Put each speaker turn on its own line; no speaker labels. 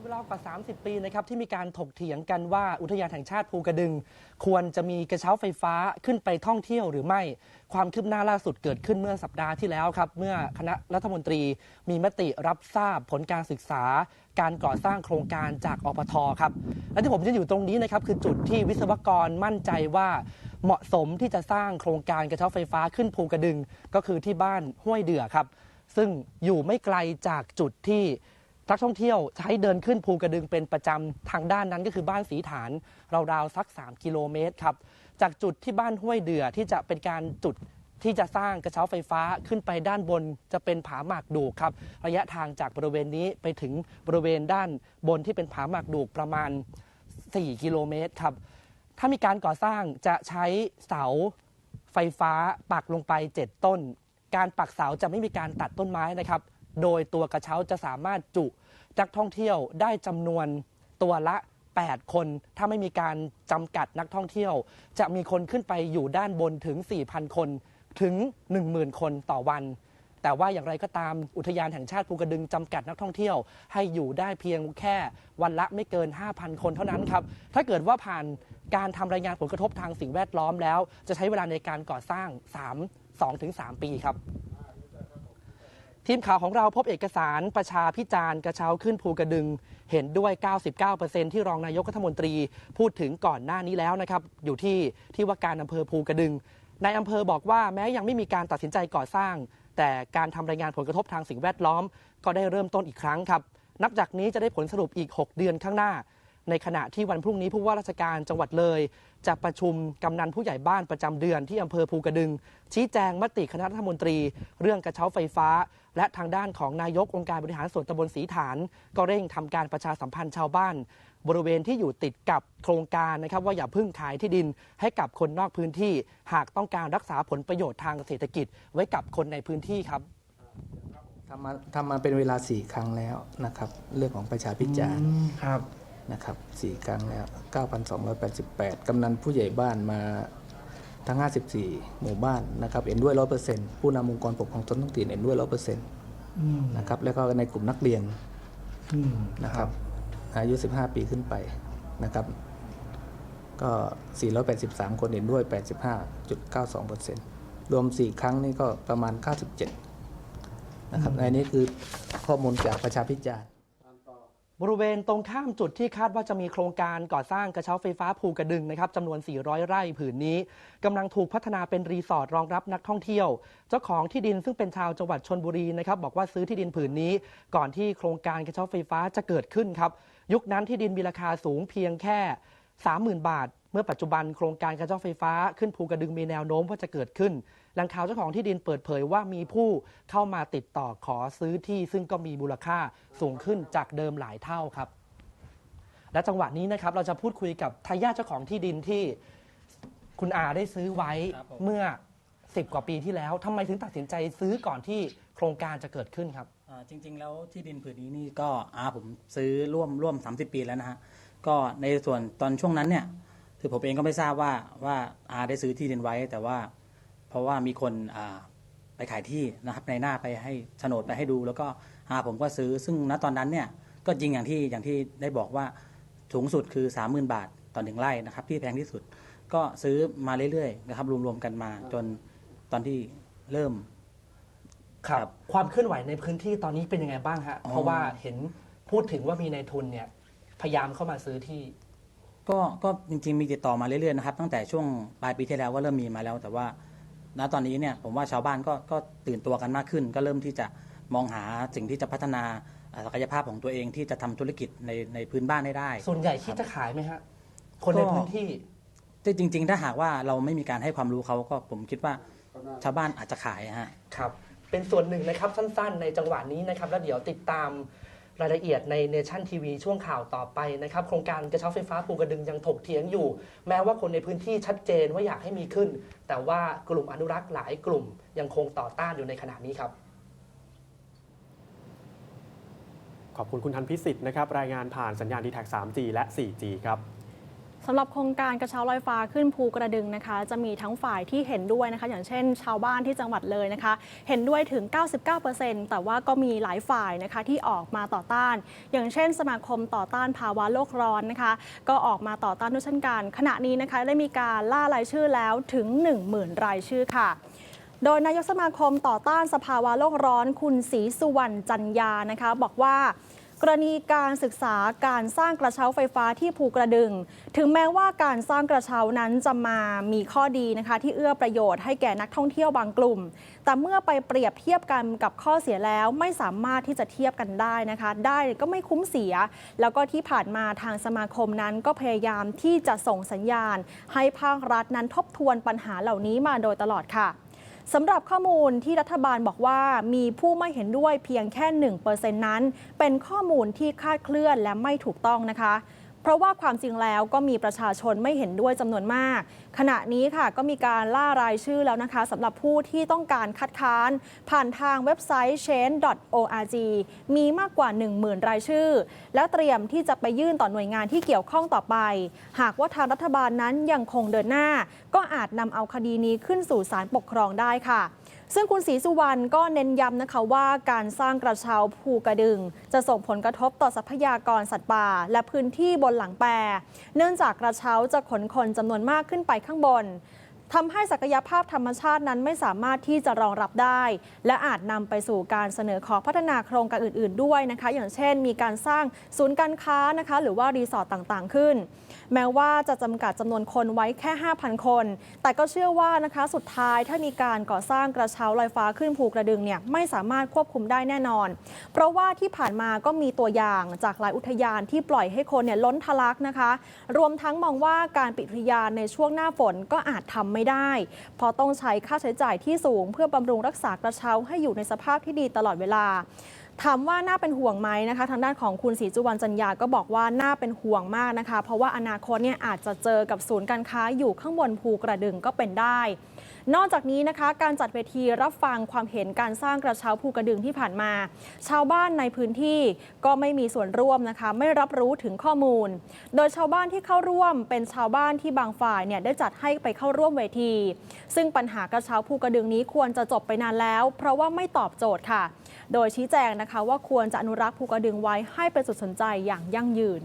เป็นเวลากว่า 30 ปีนะครับที่มีการถกเถียงกันว่าอุทยานแห่งชาติภูกระดึง ควรจะมีกระเช้าไฟฟ้าขึ้นไปท่องเที่ยวหรือไม่ ความคืบหน้าล่าสุดเกิดขึ้นเมื่อสัปดาห์ที่แล้วครับ เมื่อคณะรัฐมนตรีมีมติรับทราบผลการศึกษา การก่อสร้างโครงการจากอปทครับและที่ผมจะอยู่ตรงนี้นะครับคือจุดที่วิศวกรมั่นใจว่าเหมาะสมที่จะสร้างโครงการกระเช้าไฟฟ้าขึ้นภูกระดึง ก็คือที่บ้านห้วยเดือครับ ซึ่งอยู่ไม่ไกลจากจุดที่ นักท่องเที่ยวใช้เดินขึ้นภูกระดึงเป็นประจำทางด้านนั้นก็คือบ้านสีฐาน ราวๆสัก 3 กิโลเมตรครับ จากจุดที่บ้านห้วยเดือที่จะเป็นการจุดที่จะสร้างกระเช้าไฟฟ้าขึ้นไปด้านบนจะเป็นผาหมากดูกครับ ระยะทางจากบริเวณนี้ไปถึงบริเวณด้านบนที่เป็นผาหมากดูกประมาณ 4 กิโลเมตรครับ ถ้ามีการก่อสร้างจะใช้เสาไฟฟ้าปักลงไป 7 ต้น การปักเสาจะไม่มีการตัดต้นไม้นะครับ โดยตัวกระเช้าจะสามารถจุนักท่องเที่ยวได้จำนวนตัวละ 8 คน ถ้าไม่มีการจำกัดนักท่องเที่ยว จะมีคนขึ้นไปอยู่ด้านบนถึง 4,000 คนถึง 10,000 คนต่อวัน แต่ว่าอย่างไรก็ตามอุทยานแห่งชาติภูกระดึงจำกัดนักท่องเที่ยว ให้อยู่ได้เพียงแค่วันละไม่เกิน 5,000 คนเท่านั้นครับ ถ้าเกิดว่าผ่านการทำรายงานผลกระทบทางสิ่งแวดล้อมแล้ว จะใช้เวลาในการก่อสร้าง 3 2-3 ปีครับ ทีมข่าวของเราพบเอกสารประชาพิจารณ์กระเช้าขึ้นภูกระดึง เห็นด้วย 99%ที่รองนายกรัฐมนตรีพูดถึงก่อนหน้านี้แล้วนะครับ อยู่ที่ที่ว่าการอำเภอภูกระดึงนายอำเภอบอกว่าแม้ยังไม่มีการตัดสินใจก่อสร้าง แต่การทำรายงานผลกระทบทางสิ่งแวดล้อม ก็ได้เริ่มต้นอีกครั้งครับ นับจากนี้จะได้ผลสรุปอีก 6 เดือนข้างหน้า ในขณะที่วันพรุ่งนี้ผู้ว่าราชการจังหวัดเลย จะประชุมกำนันผู้ใหญ่บ้านประจำเดือนที่อำเภอภูกระดึง ชี้แจงมติคณะรัฐมนตรี เรื่องกระเช้าไฟฟ้า และทางด้านของนายกองค์การบริหารส่วนตำบลสีฐาน ก็เร่งทำการประชาสัมพันธ์ชาวบ้าน บริเวณที่อยู่ติดกับโครงการนะครับว่าอย่าเพึ่งขายที่ดินให้กับคนนอกพื้นที่ หากต้องการรักษาผลประโยชน์ทางเศรษฐกิจ ไว้กับคนในพื้นที่ครับ
ทำมาทำมาเป็นเวลาสี่ครั้งแล้วนะครับ เรื่องของประชาพิจารณ์
ครับ
นะครับสี่ครั้งแล้ว 9,288 กำนันผู้ใหญ่บ้านมาทั้ง 54 หมู่บ้านนะครับเห็นด้วย 100%ผู้นำองค์กรปกครองตนท้องถิ่นเห็นด้วย 100%นะครับแล้วก็ในกลุ่มนักเรียนนะครับอายุ 15 ปีขึ้นไปนะครับ ก็ 483 คนเห็นด้วย 85.92%รวม 4 ครั้งนี่ก็ประมาณ 97 นะครับในนี้คือข้อมูลจากประชาพิจารณ์
บริเวณตรงข้ามจุดที่คาดว่าจะมีโครงการก่อสร้างกระเช้าไฟฟ้าภูกระดึงนะครับจำนวน 400 ไร่ผืนนี้กำลังถูกพัฒนาเป็นรีสอร์ทรองรับนักท่องเที่ยว เจ้าของที่ดินซึ่งเป็นชาวจังหวัดชนบุรีนะครับบอกว่าซื้อที่ดินผืนนี้ ก่อนที่โครงการกระเช้าไฟฟ้าจะเกิดขึ้นครับ ยุคนั้นที่ดินมีราคาสูงเพียงแค่ 30,000 บาท เมื่อปัจจุบันโครงการกระเจ้าไฟฟ้าขึ้นภูกระดึงมีแนวโน้มว่าจะเกิดขึ้นแหล่งข่าวเจ้าของที่ดินเปิดเผยว่ามีผู้เข้ามาติดต่อขอซื้อที่ซึ่งก็มีมูลค่าสูงขึ้นจากเดิมหลายเท่าครับ และจังหวะนี้นะครับเราจะพูดคุยกับทายาทเจ้าของที่ดินที่คุณอาได้ซื้อไว้
ครับผม
เมื่อ 10 กว่าปีที่แล้วทำไมถึงตัดสินใจซื้อก่อนที่โครงการจะเกิดขึ้นครับ
อ่าจริง ๆ แล้วที่ดินผืนนี้นี่ก็อาผมซื้อร่วมร่วม 30 ปีแล้วนะฮะก็ในส่วนตอนช่วงนั้นเนี่ย คือผมเองก็ไม่ทราบว่าว่าอาได้ซื้อที่ดินไว้ แต่ว่าเพราะว่ามีคนอ่าไปขายที่นะครับในหน้าไปให้โฉนดไปให้ดู แล้วก็อาผมก็ซื้อ ซึ่งณตอนนั้นเนี่ยก็จริงอย่างที่อย่างที่ได้บอกว่าสูงสุดคือ 30,000 บาทต่อหนึ่งไร่นะครับ ที่แพงที่สุดก็ซื้อมาเรื่อยๆนะครับรวมๆกันมาจนตอนที่เริ่มครับ
ความเคลื่อนไหวในพื้นที่ตอนนี้เป็นยังไงบ้างฮะ
อ๋อ
เพราะว่าเห็นพูดถึงว่ามีในายทุนเนี่ยพยายามเข้ามาซื้อที่
ก็ก็จริงๆมีติดต่อมาเรื่อยๆนะครับตั้งแต่ช่วงปลายปีที่แล้วก็เริ่มมีมาแล้ว แต่ว่าณตอนนี้เนี่ยผมว่าชาวบ้านก็ก็ตื่นตัวกันมากขึ้น ก็เริ่มที่จะมองหาสิ่งที่จะพัฒนาอ่าศักยภาพของตัวเองที่จะทำธุรกิจในในพื้นบ้านให้ได้
ส่วนใหญ่คิดจะขายไหมฮะคนใน
ก็
พื้นที่
ที่จริง ๆ ถ้าหากว่าเราไม่มีการให้ความรู้เขาก็ผมคิดว่าชาวบ้านอาจจะขายฮะ
ครับ เป็นส่วนหนึ่งนะครับสั้น ๆ ในจังหวะนี้นะครับ แล้วเดี๋ยวติดตาม รายละเอียดในเนชั่นทีวีช่วงข่าวต่อไปนะครับโครงการกระเช้าไฟฟ้าภูกระดึงยังถกเถียงอยู่ แม้ว่าคนในพื้นที่ชัดเจนว่าอยากให้มีขึ้น แต่ว่ากลุ่มอนุรักษ์หลายกลุ่มยังคงต่อต้านอยู่ในขณะนี้ครับ
ขอบคุณคุณทันพิสิทธิ์นะครับ รายงานผ่านสัญญาณดีแท็ก 3G และ 4G ครับำหรับโครงการกระเช้าลอยฟ้าขึ้นภูกระดึงนะคะ จะมีทั้งฝ่ายที่เห็นด้วยนะคะ อย่างเช่น ชาวบ้านที่จังหวัดเลยนะคะ เห็นด้วยถึง 99%แต่ว่าก็มีหลายฝ่ายนะคะที่ออกมาต่อต้าน อย่างเช่น สมาคมต่อต้านภาวะโลกร้อนนะคะ ก็ออกมาต่อต้านด้วยเช่นกัน ขณะนี้นะคะได้มีการล่ารายชื่อแล้วถึง 10,000 รายชื่อค่ะโดยนายกสมาคมต่อต้านสภาวะโลกร้อนคุณศรีสุวรรณจันยานะคะ บอกว่า กรณีการศึกษาการสร้างกระเช้าไฟฟ้าที่ภูกระดึง ถึงแม้ว่าการสร้างกระเช้านั้นจะมามีข้อดีนะคะ ที่เอื้อประโยชน์ให้แก่นักท่องเที่ยวบางกลุ่ม แต่เมื่อไปเปรียบเทียบกันกับข้อเสียแล้วไม่สามารถที่จะเทียบกันได้นะคะ ได้ก็ไม่คุ้มเสีย แล้วก็ที่ผ่านมาทางสมาคมนั้นก็พยายามที่จะส่งสัญญาณ ให้ภาครัฐนั้นทบทวนปัญหาเหล่านี้มาโดยตลอดค่ะ สำหรับข้อมูลที่รัฐบาลบอกว่ามีผู้ไม่เห็นด้วยเพียงแค่ 1%นั้น เป็นข้อมูลที่คาดเคลื่อนและไม่ถูกต้องนะคะ เพราะว่าความจริงแล้วก็มีประชาชนไม่เห็นด้วยจำนวนมาก ขณะนี้ค่ะก็มีการล่ารายชื่อแล้วนะคะสำหรับผู้ที่ต้องการคัดค้าน ผ่านทางเว็บไซต์ change.org มีมากกว่า 10,000 รายชื่อ แล้วเตรียมที่จะไปยื่นต่อหน่วยงานที่เกี่ยวข้องต่อไป หากว่าทางรัฐบาลนั้นยังคงเดินหน้า ก็อาจนำเอาคดีนี้ขึ้นสู่ศาลปกครองได้ค่ะ ซึ่งคุณศรีสุวรรณก็เน้นย้ำนะคะว่าการสร้างกระเช้าภูกระดึง จะส่งผลกระทบต่อทรัพยากรสัตว์ป่า และพื้นที่บนหลังแปร เนื่องจากกระเช้าจะขนคนจำนวนมากขึ้นไปข้างบน ทำให้ศักยภาพธรรมชาตินั้นไม่สามารถที่จะรองรับได้ และอาจนำไปสู่การเสนอขอพัฒนาโครงการอื่น ๆ ด้วยนะคะ อย่างเช่น มีการสร้างศูนย์การค้านะคะ หรือว่ารีสอร์ทต่าง ๆ ขึ้น แม้ว่าจะจำกัดจำนวนคนไว้แค่ 5,000 คน แต่ก็เชื่อว่านะคะสุดท้ายถ้ามีการก่อสร้างกระเช้าลอยฟ้าขึ้นภูกระดึงเนี่ยไม่สามารถควบคุมได้แน่นอน เพราะว่าที่ผ่านมาก็มีตัวอย่างจากหลายอุทยานที่ปล่อยให้คนเนี่ยล้นทะลักนะคะ รวมทั้งมองว่าการปิดอุทยานในช่วงหน้าฝนก็อาจทำไม่ไม่ได้เพราะต้องใช้ค่าใช้จ่ายที่สูงเพื่อบำรุงรักษากระเช้าให้อยู่ในสภาพที่ดีตลอดเวลา ถามว่าน่าเป็นห่วงไหมนะคะ ทางด้านของคุณศรีจุวรรณจันยาก็บอกว่าน่าเป็นห่วงมากนะคะ เพราะว่าอนาคตเนี่ยอาจจะเจอกับศูนย์การค้าอยู่ข้างบนภูกระดึงก็เป็นได้ นอกจากนี้นะคะ การจัดเวทีรับฟังความเห็นการสร้างกระเช้าภูกระดึงที่ผ่านมา ชาวบ้านในพื้นที่ก็ไม่มีส่วนร่วมนะคะ ไม่รับรู้ถึงข้อมูล โดยชาวบ้านที่เข้าร่วมเป็นชาวบ้านที่บางฝ่ายเนี่ยได้จัดให้ไปเข้าร่วมเวที ซึ่งปัญหากระเช้าภูกระดึงนี้ควรจะจบไปนานแล้ว เพราะว่าไม่ตอบโจทย์ค่ะ โดยชี้แจงนะคะนะคะ ว่าควรจะอนุรักษ์ภูกระดึงไว้ให้เป็นจุดสนใจอย่างยั่งยืน